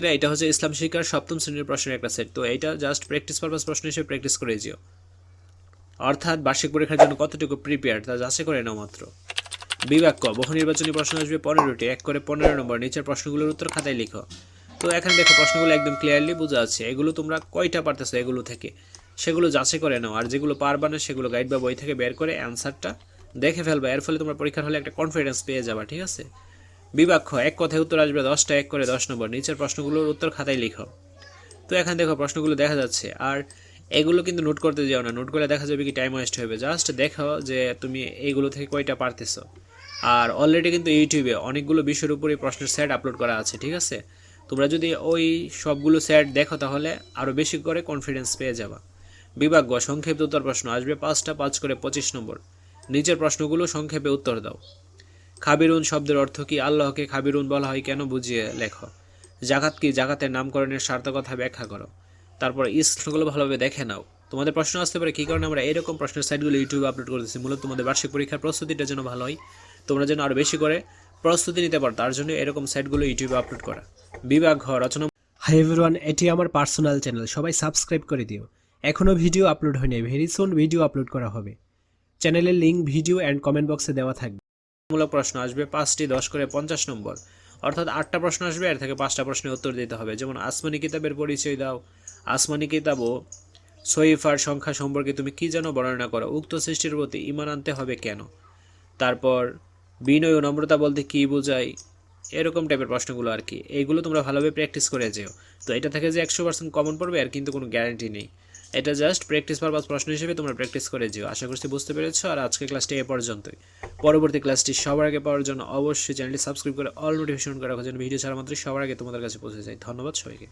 এটা এটা হচ্ছে ইসলাম শিক্ষার সপ্তম শ্রেণির প্রশ্নের একটা সেট। তো এইটা জাস্ট প্র্যাকটিস পারপাস প্রশ্ন হিসেবে প্র্যাকটিস করে যেও। অর্থাৎ বার্ষিক পরীক্ষার জন্য কতটুকু প্রিপেয়ার তা যাচাই করে নাও মাত্র। বিভাগ ক, বহু নির্বাচনী প্রশ্ন আসবে পনেরোটি, এক করে পনেরো নম্বর, নিচের প্রশ্নগুলোর উত্তর খাতায় লিখো। তো এখানে দেখো প্রশ্নগুলো একদম ক্লিয়ারলি বোঝা আছে। এগুলো তোমরা কয়টা পারতেছো এগুলো থেকে? সেগুলো যাচাই করে নাও, আর যেগুলো পারবা না সেগুলো গাইড বা বই থেকে বের করে অ্যান্সারটা দেখে ফেলবা। এর ফলে তোমরা পরীক্ষার হলে একটা কনফিডেন্স পেয়ে যাবা, ঠিক আছে? খ এক কথায় উত্তর আসবে দশটা, এক করে দশ নম্বর। নিচের প্রশ্নগুলোর উত্তর খাতায় লিখো। তো এখানে দেখো, প্রশ্নগুলো দেখা যাচ্ছে। আর এগুলো কিন্তু নোট করতে যাও না। নোট করে দেখা যাবে কি টাইম ওয়েস্ট হবে জাস্ট দেখো যে তুমি এইগুলো থেকে কয়টা পারতেছো। আর অলরেডি কিন্তু ইউটিউবে অনেকগুলো বিষয়ের উপরে প্রশ্নের সেট আপলোড করা আছে, ঠিক আছে? তোমরা যদি ওই সবগুলো সেট দেখো তাহলে আরও বেশি করে কনফিডেন্স পেয়ে যাবা। বিভাগ গ সংক্ষিপ্ত উত্তর প্রশ্ন আসবে পাঁচটা, পাঁচ করে পঁচিশ নম্বর। নিচের প্রশ্নগুলো সংক্ষেপে উত্তর দাও। খাবিরুন শব্দের অর্থ কি? আল্লাহকে খাবিরুন বলা হয় কেন বুঝিয়ে লেখো। জাকাত কি? জাকাতের নামকরণের সার্থকতা ব্যাখ্যা করো। তারপর ইসগুলো ভালোভাবে দেখে নাও। তোমাদের প্রশ্ন আসতে পারে, কী কারণে আমরা এরকম প্রশ্নের সাইটগুলো ইউটিউবে আপলোড করতেছি? মূলত তোমাদের বার্ষিক পরীক্ষার প্রস্তুতিটা যেন ভালো হয়, তোমরা যেন আরও বেশি করে প্রস্তুতি নিতে পারো। তার জন্য এরকম সাইটগুলো ইউটিউবে আপলোড করা। বিভাগ, ঘর, রচনা। হাই এভরিওয়ান, এটি আমার পার্সোনাল চ্যানেল। সবাই সাবস্ক্রাইব করে দিও। এখনও ভিডিও আপলোড হয়নি। ভেরি সুন ভিডিও আপলোড করা হবে। চ্যানেলের লিঙ্ক ভিডিও অ্যান্ড কমেন্ট বক্সে দেওয়া থাকবে। মূলক প্রশ্ন আসবে পাঁচটি, দশ করে পঞ্চাশ নম্বর। অর্থাৎ আটটা প্রশ্ন আসবে এর থেকে পাঁচটা প্রশ্নের উত্তর দিতে হবে। যেমন, আসমানি কিতাবের পরিচয় দাও। আসমানি কিতাব ও সহিফার সংখ্যা সম্পর্কে তুমি কি যেন বর্ণনা করো? উক্ত সৃষ্টির প্রতি ইমান আনতে হবে কেন? তারপর, বিনয় ও নম্রতা বলতে কি বোঝায়? এরকম টাইপের প্রশ্নগুলো আর কি। এইগুলো তোমরা ভালোভাবে প্র্যাকটিস করে যেও। তো এটা থেকে যে একশো পার্সেন্ট কমন পড়বে আর কিন্তু কোনো গ্যারান্টি নেই। এটা জাস্ট প্র্যাকটিস পারপাস প্রশ্ন হিসেবে তোমরা প্র্যাকটিস করে যেও। আশা করছি বুঝতে পেরেছ, আর আজকে ক্লাসটি এ পর্যন্তই। পরবর্তী ক্লাসটি সবার আগে পাওয়ার জন্য অবশ্যই চ্যানেলটি সাবস্ক্রাইব করে অল নোটিফিকেশন করে রাখার জন্য ভিডিও ছাড়া মাত্র সবার আগে তোমাদের কাছে পৌঁছে যায়। ধন্যবাদ সবাইকে।